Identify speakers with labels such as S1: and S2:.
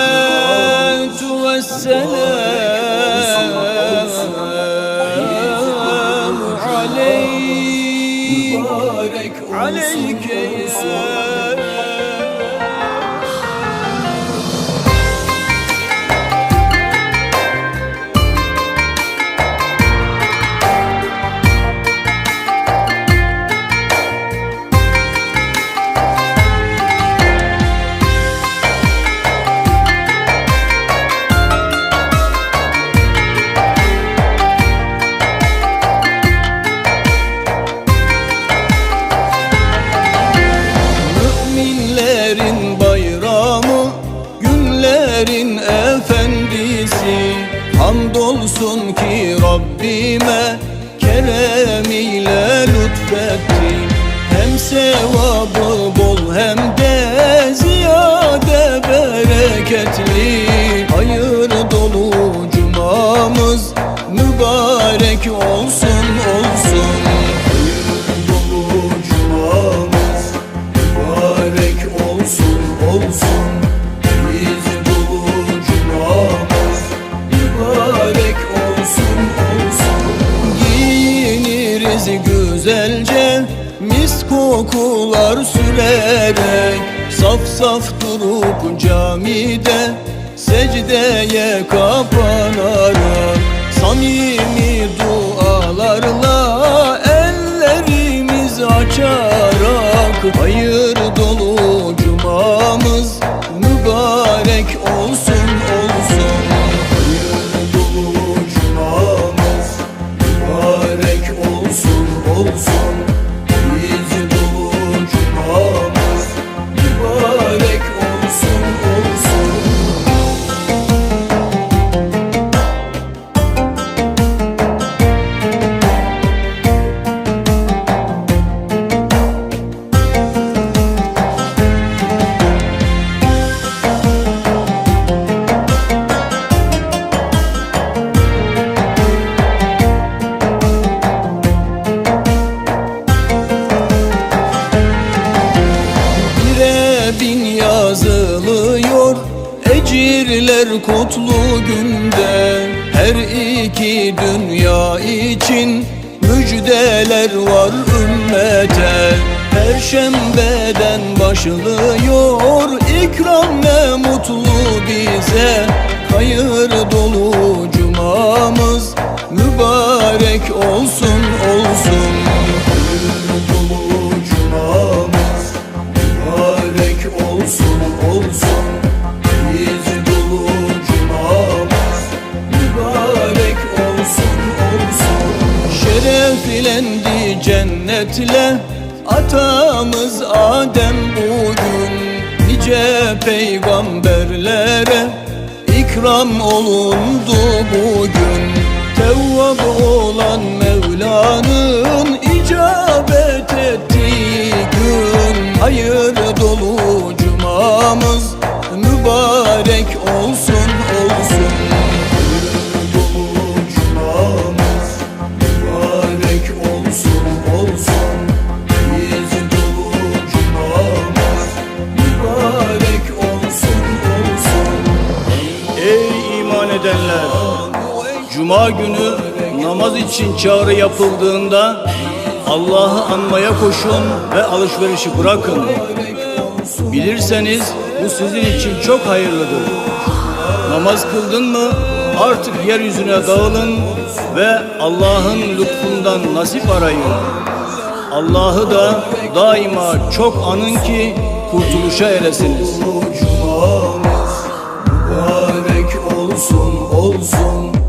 S1: الصلاة والسلام عليك. عليك يا Hamdolsun ki Rabbime Keremiyle lütfetti Hem sevabı bol hem de ziyade bereketli. Hayır dolu cumamız Mübarek olsun olsun. Hayır dolu cumamız Mübarek olsun olsun Giyiniriz güzelce Mis kokular sürerek Saf saf durup camide Secdeye kapanarak Samimi dualarla Ellerimiz açarak Hayır dolu bin yazılıyor. Ecirler kutlu günde Her iki dünya için Müjdeler var ümmete. Perşembeden başlıyor ikram ne mutlu bize. Hayır Cennetle Atamız Adem bugün Nice peygamberlere ikram olundu bugün. Tevvab olan Mevla'nın
S2: Cuma günü namaz için çağrı yapıldığında Allah'ı anmaya koşun ve alışverişi bırakın. Bilirseniz bu sizin için çok hayırlıdır. Namaz kıldın mı artık yeryüzüne dağılın ve Allah'ın lütfundan nasip arayın. Allah'ı da daima çok anın ki kurtuluşa eresiniz.
S1: Cumamız mübarek olsun olsun